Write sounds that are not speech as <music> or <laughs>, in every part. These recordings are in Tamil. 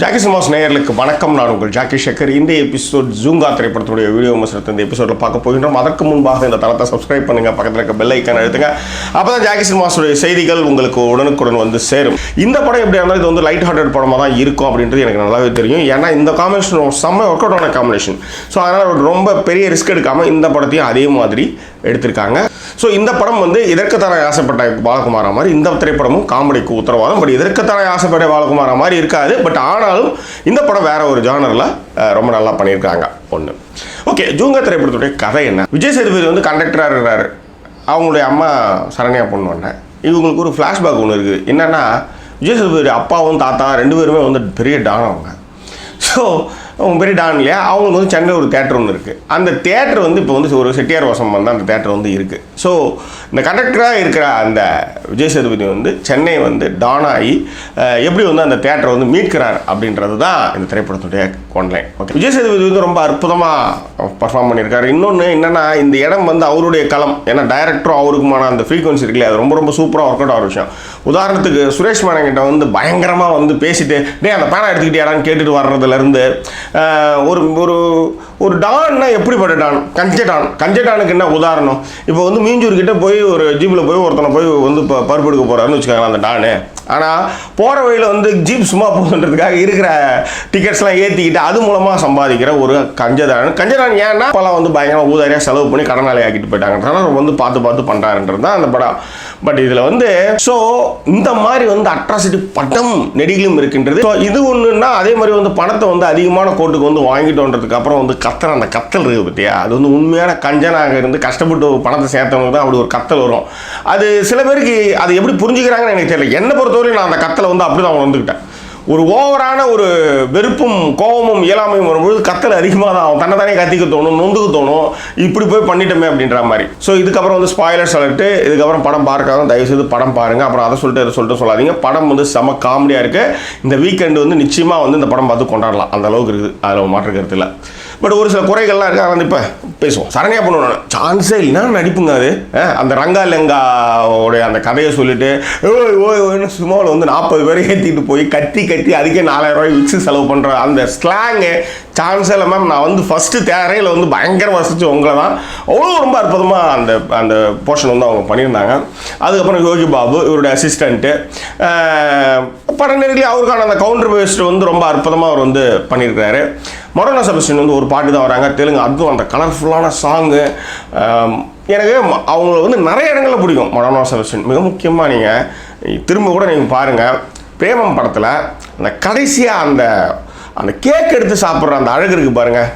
ஜாக்கி சினிமாஸ் நேயர்களுக்கு வணக்கம். நான் உங்கள் ஜாக்கி ஷேகர். இந்த எபிசோட் ஜூங்கா திரைப்படத்துடைய வீடியோ விமர்சனத்தை இந்த எபிசோடில் பார்க்க போகின்றோம். அதற்கு முன்பாக இந்த தளத்தை சப்ஸ்கிரைப் பண்ணுங்க. பக்கத்தில் இருக்க பெல் ஐக்கான் எழுத்துங்க அப்போ தான் ஜாக்கி சினிமாஸுடைய செய்திகள் உங்களுக்கு உடனுக்குடன் வந்து சேரும். இந்த படம் எப்படி இருந்தாலும் இது வந்து லைட் ஹார்ட்டட் படமாக தான் இருக்கும் அப்படின்றது எனக்கு நல்லாவே தெரியும். ஏன்னா இந்த காம்பினேஷன் செம்ம ஒர்க் அவுட் ஆன காம்பினேஷன் ஸோ அதனால் ரொம்ப பெரிய ரிஸ்க் எடுக்காமல் இந்த படத்தையும் அதே மாதிரி எடுத்திருக்காங்க. ஸோ இந்த படம் வந்து இதற்குத்தான ஆசைப்பட்ட பாலகுமாரா மாதிரி இந்த திரைப்படமும் காமெடிக்கு உத்தரவாதம். பட் இதற்குத்தான ஆசைப்பட்ட பாலகுமாரா மாதிரி இருக்காது. பட் ஆனாலும் இந்த படம் வேற ஒரு ஜானரில் ரொம்ப நல்லா பண்ணியிருக்காங்க ஒன்று ஓகே ஜூங்கா திரைப்படத்துடைய கதை என்ன? விஜய் சேதுபதி வந்து கண்டக்டராக இருக்கிறாரு. அவங்களுடைய அம்மா சரண்யா பொண்ணு ஒன்று இவங்களுக்கு ஒரு ஃப்ளாஷ்பேக் ஒன்று இருக்குது என்னென்னா விஜய் சேதுபதி அப்பாவும் தாத்தா ரெண்டு பேருமே வந்து பெரிய டானவங்க ஸோ பெரிய டான் இல்லையா? அவங்களுக்கு வந்து சென்னையில் ஒரு தேட்டர் ஒன்று இருக்குது அந்த தேட்டர் வந்து இப்போ வந்து ஒரு செட்டியார் வசம் வந்து அந்த தேட்டர் வந்து இருக்குது ஸோ இந்த கண்டக்டராக இருக்கிற அந்த விஜய் சேதுபதி வந்து சென்னை வந்து டான் ஆகி எப்படி வந்து அந்த தேட்டரை வந்து மீட்கிறார் அப்படின்றது தான் இந்த திரைப்படத்துடைய கொண்டேன். ஓகே விஜய் சேதுபதி வந்து ரொம்ப அற்புதமாக பர்ஃபார்ம் பண்ணியிருக்காரு. இன்னொன்று என்னென்னா இந்த இடம் வந்து அவருடைய களம். ஏன்னா டைரக்டரும் அவருக்குமான அந்த ஃப்ரீக்வன்சி இருக்குல்ல அது ரொம்ப ரொம்ப சூப்பராக ஒர்க் அவுட் ஆகிற விஷயம். உதாரணத்துக்கு சுரேஷ் மேனங்கிட்ட வந்து பயங்கரமாக வந்து பேசிட்டு டே அந்த பேனா எடுத்துக்கிட்டியாடான்னு கேட்டுட்டு வர்றதுலேருந்து ஒரு ஒரு ஒரு டான்னா எப்படிப்பட்ட டான் கஞ்ச டான் கஞ்ச டானுக்கு என்ன உதாரணம்? இப்போ வந்து மீஞ்சூர்கிட்ட போய் ஒரு ஜீப்பில் போய் ஒருத்தனை போய் வந்து இப்போ பருப்பு எடுக்க போகிறாருன்னு வச்சுக்கோங்களேன் அந்த டானு ஆனால் போகிற வழியில் வந்து ஜீப் சும்மா போகுதுன்றதுக்காக இருக்கிற டிக்கெட்ஸ்லாம் ஏற்றிக்கிட்டு அது மூலமாக சம்பாதிக்கிற ஒரு கஞ்சதான் கஞ்சதான் ஏன்னா இப்போலாம் வந்து பயங்கரமாக ஊதாரியாக செலவு பண்ணி கடனாளி ஆக்கிட்டு போயிட்டாங்கன்றனால வந்து பார்த்து பார்த்து பண்ணுறாருன்றது தான் அந்த படம். பட் இதில் வந்து ஸோ இந்த மாதிரி வந்து அட்ராசிட்டி பட்டம் நெடிகளும் இருக்கின்றது. ஸோ இது ஒன்றுன்னா அதே மாதிரி வந்து பணத்தை வந்து அதிகமான கோட்டுக்கு வந்து வாங்கிட்டோன்றதுக்கு அப்புறம் வந்து கத்தல் அந்த கத்தல் இருக்குது பற்றியா அது வந்து உண்மையான கஞ்சனாக இருந்து கஷ்டப்பட்டு ஒரு பணத்தை சேர்த்தவங்க தான் அப்படி ஒரு கத்தல் வரும். அது சில பேருக்கு அது எப்படி புரிஞ்சுக்கிறாங்கன்னு எனக்கு தெரியல. என்னை பொறுத்தவரையும் நான் அந்த கத்தலை வந்து அப்படி தான் வந்துக்கிட்டேன். ஒரு ஓவரான ஒரு வெறுப்பும் கோபமும் இயலாமையும் வரும்பொழுது கத்தல் அதிகமாக தான் ஆகும். தன்னை தானே கத்திக்க தோணும் நொந்துக்கு தோணும். இப்படி போய் பண்ணிட்டோமே அப்படின்ற மாதிரி. ஸோ இதுக்கப்புறம் வந்து ஸ்பாய்லர் சொல்லிட்டு இதுக்கப்புறம் படம் பார்க்காத தயவு செய்து படம் பாருங்கள் அப்புறம் அதை சொல்லிட்டு இதை சொல்லிட்டு சொல்லாதீங்க. படம் வந்து செம காமெடியாக இருக்குது இந்த வீக்கெண்டு வந்து நிச்சயமாக வந்து இந்த படம் பார்த்து கொண்டாடலாம். அந்த அளவுக்கு இருக்குது. அதில் மாற்று கருத்து இல்லை. பட் ஒரு சில குறைகள்லாம் இருக்குது அதை இப்போ பேசுவோம். சரணியாக பண்ணுவோம் சான்ஸே இல்லைன்னா நடிப்புங்க அது. அந்த ரங்கா லெங்காவோடைய அந்த கதையை சொல்லிட்டு ஓய் ஓய் ஓய்னு சும்மாவில் வந்து நாற்பது பேரை ஏற்றிட்டு போய் கத்தி கத்தி அதுக்கே நாலாயிரம் ரூபாய் விக்ஸு செலவு பண்ணுற அந்த ஸ்லாங்கு சான்ஸே இல்லை மேம் நான் வந்து ஃபஸ்ட்டு தேரையில் வந்து பயங்கர வசிச்சு உங்களை தான் அவ்வளோ ரொம்ப அற்புதமாக அந்த அந்த போர்ஷன் வந்து அவங்க பண்ணியிருந்தாங்க. அதுக்கப்புறம் யோகி பாபு இவருடைய அசிஸ்டண்ட்டு பட நெருங்கி அவருக்கான அந்த கவுண்டர் பேஸ்ட் வந்து ரொம்ப அற்புதமாக அவர் வந்து பண்ணியிருக்காரு மொரோனா செபஸ்டின் வந்து ஒரு பாட்டு தான் வராங்க. தெலுங்கு அதுவும் அந்த கலர்ஃபுல்லான சாங்கு எனக்கு அவங்கள வந்து நிறைய இடங்களில் பிடிக்கும் மொரோனா செபஸ்டின். மிக முக்கியமாக நீங்கள் திரும்ப கூட நீங்கள் பாருங்கள் பிரேமம் படத்தில் அந்த கடைசியாக அந்த அந்த கேக் எடுத்து சாப்பிட்ற அந்த அழகு இருக்குது பாருங்கள்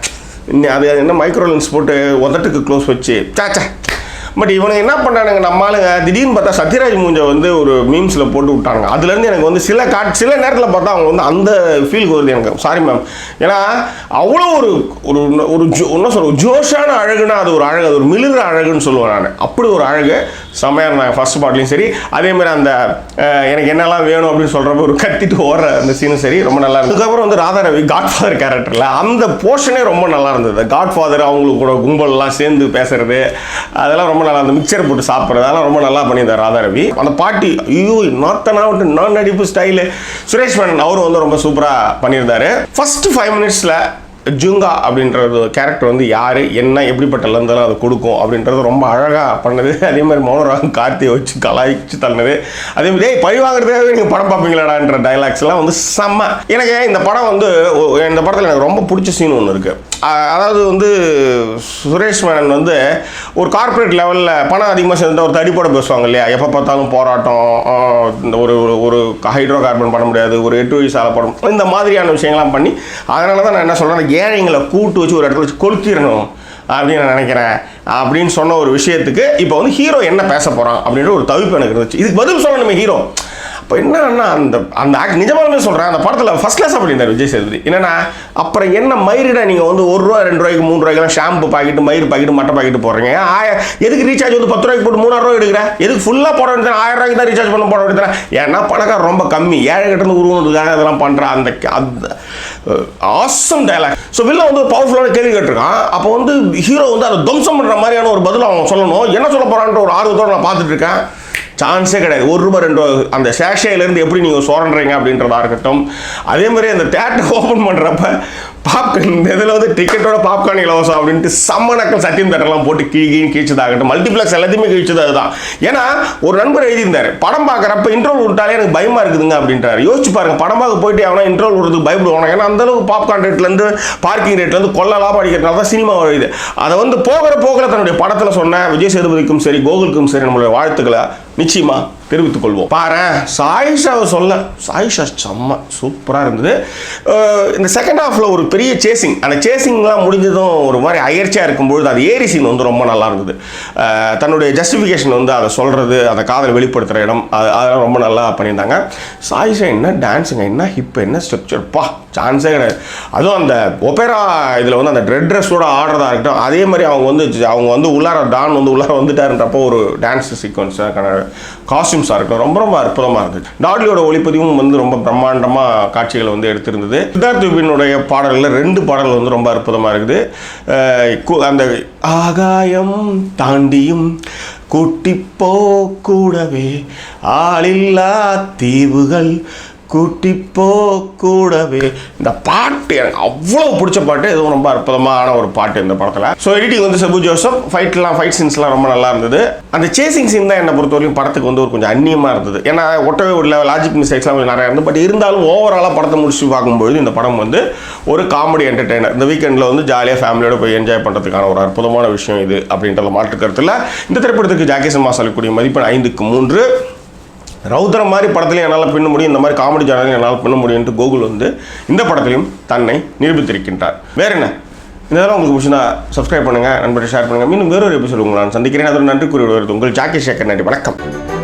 இன்னும் அது என்ன மைக்ரோலன்ஸ் போட்டு உதட்டுக்கு க்ளோஸ் வச்சு சாச்சா பட் இவனுங்க என்ன பண்ணானுங்க நம்ம ஆளுங்க திடீர்னு பார்த்தா சத்யராஜ் மூஞ்ச வந்து ஒரு மீம்ஸில் போட்டு விட்டானுங்க. அதுலேருந்து எனக்கு வந்து சில காட் சில நேரத்தில் பார்த்தா அவங்க வந்து அந்த ஃபீல் வருது எனக்கு. சாரி மேம் ஏன்னா அவ்வளோ ஒரு ஒரு ஒரு ஜோ என்ன சொல்ற ஜோஷான அழகுனா அது ஒரு அழகு. அது ஒரு மிளிர அழகுன்னு சொல்லுவேன் நான். அப்படி ஒரு அழகு. செம்மையாக இருந்தாங்க ஃபர்ஸ்ட் பாட்லையும் சரி. அதே மாதிரி அந்த எனக்கு என்னெல்லாம் வேணும் அப்படின்னு சொல்கிறப்ப ஒரு கத்திட்டு ஓடுற அந்த சீனும் சரி. ரொம்ப நல்லா இருந்தது. அதுக்கப்புறம் வந்து ராதா ரவி காட்ஃபாதர் கேரக்டரில் அந்த போர்ஷனே ரொம்ப நல்லா இருந்தது. காட் ஃபாதர் அவங்களுக்கு கூட கும்பல்லாம் சேர்ந்து பேசுறது. அதெல்லாம் ரொம்ப நல்லா அந்த மிக்சர் போட்டு சாப்பிட்றதால ரொம்ப நல்லா பண்ணியிருந்தார் ராதா ரவி அந்த பாட்டி ஐயோ நாத்தனா விட்டு நான் நடிப்பு ஸ்டைலு சுரேஷ் மேனன் அவரும் வந்து ரொம்ப சூப்பராக பண்ணியிருந்தாரு. ஃபர்ஸ்ட் ஃபைவ் மினிட்ஸில் ஜுங்கா அப்படின்றது கேரக்டர் வந்து யார் என்ன எப்படிப்பட்ட லந்தெல்லாம் அது கொடுக்கும் அப்படின்றது ரொம்ப அழகாக பண்ணது. <laughs> அதே மாதிரி மௌனராகம் கார்த்தியை வச்சு கலாய்ச்சி தள்ளது அதே மாதிரி பழி வாங்குறதுக்காகவே நீங்கள் படம் பார்ப்பீங்களாடான்ற டைலாக்ஸ்லாம் வந்து செம்ம. எனக்கு இந்த படம் வந்து இந்த படத்தில் எனக்கு ரொம்ப பிடிச்ச சீன் ஒன்று இருக்குது அதாவது வந்து சுரேஷ் மேனன் வந்து ஒரு கார்ப்பரேட் லெவலில் பணம் அதிகமாக சேர்ந்து ஒரு தடிப்போட பேசுவாங்க இல்லையா? எப்போ பார்த்தாலும் போராட்டம் இந்த ஒரு ஒரு- ஒரு ஹைட்ரோ கார்பன் பண்ண முடியாது ஒரு எட்டு வயசு ஆல படம் இந்த மாதிரியான விஷயங்கள்லாம் பண்ணி அதனால தான் நான் என்ன சொல்கிறேன் ஏழைங்களை கூட்டு வச்சு ஒரு இடத்துல வச்சு கொளுத்திடணும் அப்படின்னு நான் நினைக்கிறேன். அப்படின்னு சொன்ன ஒரு விஷயத்துக்கு இப்போ வந்து ஹீரோ என்ன பேச போகிறான் அப்படின்ற ஒரு தவிப்பு எனக்கு இருந்துச்சு. இதுக்கு பதில் சொல்லணுமே ஹீரோ இப்போ என்னன்னா அந்த அந்த ஆக்ட் நிஜமாலுமே சொல்கிறேன் அந்த படத்தில் ஃபஸ்ட் கிளாஸ் பண்ணியிருந்தார் விஜய் சேதுபதி. என்னன்னா அப்புறம் என்ன மயிரிட நீங்கள் வந்து ஒரு ரூபா ரெண்டு ரூபாய்க்கு மூணு ரூபாய்க்கு ஷாம்பு பாக்கெட்டு மயிர் பாக்கெட்டு மட்டை பாக்கெட்டு போடுறீங்க. ஆய எதுக்கு ரீசார்ஜ் வந்து பத்து ரூபாய்க்கு போட்டு மூணாயிரம் ரூபாய் எடுக்கிற? எதுக்கு ஃபுல்லாக போட வேண்டியது ஆயிரம் ரூபாய்க்கு தான் ரீசார்ஜ் பண்ண போட வேண்டியது ஏன்னா பணக்கார ரொம்ப கம்மி. ஏழை கட்டணம் இருந்து உருவதுக்காக இதெல்லாம் பண்ணுற அந்த அந்த ஆசம் டைலாக் ஸோ வில்ல வந்து பவர்ஃபுல்லான கேள்வி கேட்டிருக்கான். அப்போ வந்து ஹீரோ வந்து அதை துவம்சம் பண்ணுற மாதிரியான ஒரு பதில் அவன் சொல்லணும். என்ன சொல்ல போகிறான்ற ஒரு ஆர்வத்தோடு நான் பார்த்துட்டு இருக்கேன். சான்ஸே கிடையாது. ஒரு ரூபாய் ரெண்டு ரூபா அந்த சேஷையிலேருந்து எப்படி நீங்கள் சுரண்டுறீங்க அப்படின்றதா இருக்கட்டும். அதே மாதிரி அந்த தேட்டர் ஓப்பன் பண்ணுறப்ப பாப்கார்ன் இந்த இதில் வந்து டிக்கெட்டோட பாப்கார்ன் இலவசம் அப்படின்ட்டு செம்ம நக்கல் சத்தியம் தேட்டர்லாம் போட்டு கீழ் கீழ்ச்சதாகட்டும் மல்டிப்ளெக்ஸ் எல்லாத்தையுமே கீழ்ச்சது அதுதான் ஏன்னா ஒரு நண்பர் எழுதியிருந்தார் படம் பார்க்குறப்ப இன்ட்ரோல் விட்டாலே எனக்கு பயமாக இருக்குதுங்க அப்படின்றாரு. யோசிச்சு பாருங்க படம் பார்க்க போயிட்டு அவனா இன்ட்ரோல் விடுறதுக்கு பயப்படுவாங்க ஏன்னா அந்தளவுக்கு பாப்கார்ன் ரேட்லேருந்து பார்க்கிங் ரேட்லேருந்து கொள்ளலாம் படிக்கிறதுனால தான் சினிமா வருது அதை வந்து போகிற போகிற தன்னுடைய படத்தில் சொன்ன விஜய் சேதுபதிக்கும் சரி கோகுலுக்கும் சரி நம்மளுடைய வாழ்த்துக்களை நிச்சயமா தெரிவித்துக் கொள்வோம். பாரு சாயிஷாவை சொல்ல. சாயிஷா செம்ம சூப்பராக இருந்தது. இந்த செகண்ட் ஹாஃபில் ஒரு பெரிய சேசிங் அந்த சேசிங்லாம் முடிஞ்சதும் ஒரு மாதிரி அயற்சியாக இருக்கும்பொழுது அது ஏரி சீன் வந்து ரொம்ப நல்லா இருந்தது. தன்னுடைய ஜஸ்டிஃபிகேஷன் வந்து அதை சொல்கிறது அதை காதலை வெளிப்படுத்துகிற இடம் அது அதெல்லாம் ரொம்ப நல்லா பண்ணியிருந்தாங்க. சாயிஷா என்ன டான்ஸுங்க என்ன ஹிப் என்ன ஸ்ட்ரக்சர் பா சான்ஸே கிடையாது. அதுவும் அந்த ஒபேரா இதில் வந்து அந்த ட்ரெட் ட்ரெஸ்ஸோட ஆடுறதா இருக்கட்டும் அதே மாதிரி அவங்க வந்து அவங்க வந்து உள்ளார டான் வந்து உள்ளார வந்துட்டாருன்றப்போ ஒரு டான்ஸ் சீக்வன்ஸ் காஸ்டியூம்ஸாக இருக்கட்டும் ரொம்ப ரொம்ப அற்புதமாக இருந்துச்சு டாட்லியோட ஒளிப்பதிவும் வந்து ரொம்ப பிரம்மாண்டமாக காட்சிகளை வந்து எடுத்திருந்தது. சித்தார்த் விபினுடைய பாடல்களில் ரெண்டு பாடல்கள் வந்து ரொம்ப அற்புதமாக இருக்குது. அந்த ஆகாயம் தாண்டியும் கூட்டிப்போ கூடவே ஆளில்லா தீவுகள் கூட்டிப்போ கூடவே இந்த பாட்டு எனக்கு அவ்வளோ பிடிச்ச பாட்டு எதுவும் ரொம்ப அற்புதமான ஒரு பாட்டு இந்த படத்தில். ஸோ எடிட்டிங் வந்து செபு ஜோசப். ஃபைட்லாம் ஃபைட் சீன்ஸ்லாம் ரொம்ப நல்லா இருந்தது. அந்த சேசிங் சீன் தான் என்னை பொறுத்தவரைக்கும் படத்துக்கு வந்து ஒரு கொஞ்சம் அந்நியமாக இருந்தது. ஏன்னா ஒட்டவே உள்ள லாஜிக் மிஸ்டேக்ஸ்லாம் கொஞ்சம் நிறையா இருந்தது. பட் இருந்தாலும் ஓவராலாக படத்தை முடிச்சு பார்க்கும்பொழுது இந்த படம் வந்து ஒரு காமெடி என்டர்டெய்னர் இந்த வீக்கெண்டில் வந்து ஜாலியாக ஃபேமிலியோட போய் என்ஜாய் பண்ணுறதுக்கான ஒரு அற்புதமான விஷயம் இது அப்படின்றத மாற்று கருத்தில் இந்த திரைப்படத்துக்கு ஜாக்கி சிம்மா சொல்லக்கூடிய மதிப்பெண் ஐந்துக்கு மூன்று. ரவுத்ரம் மாதிரி படத்துலையும் என்னால் பின்ன முடியும். இந்த மாதிரி காமெடி ஜானலையும் என்னால் பின்ன முடியும்ட்டு கோகுல் வந்து இந்த படத்திலையும் தன்னை நிரூபித்திருக்கின்றார். வேற என்ன? இந்த இதெல்லாம் உங்களுக்கு பிடிச்சிருந்தா சப்ஸ்கிரைப் பண்ணுங்கள் நண்பர்கள் ஷேர் பண்ணுங்கள் மீண்டும் வேறொரு எபிசோடு உங்களை நான் சந்திக்கிறேன். அதோட நன்றி கூறி வருவது உங்கள் ஜாக்கி சேகர். நன்றி வணக்கம்.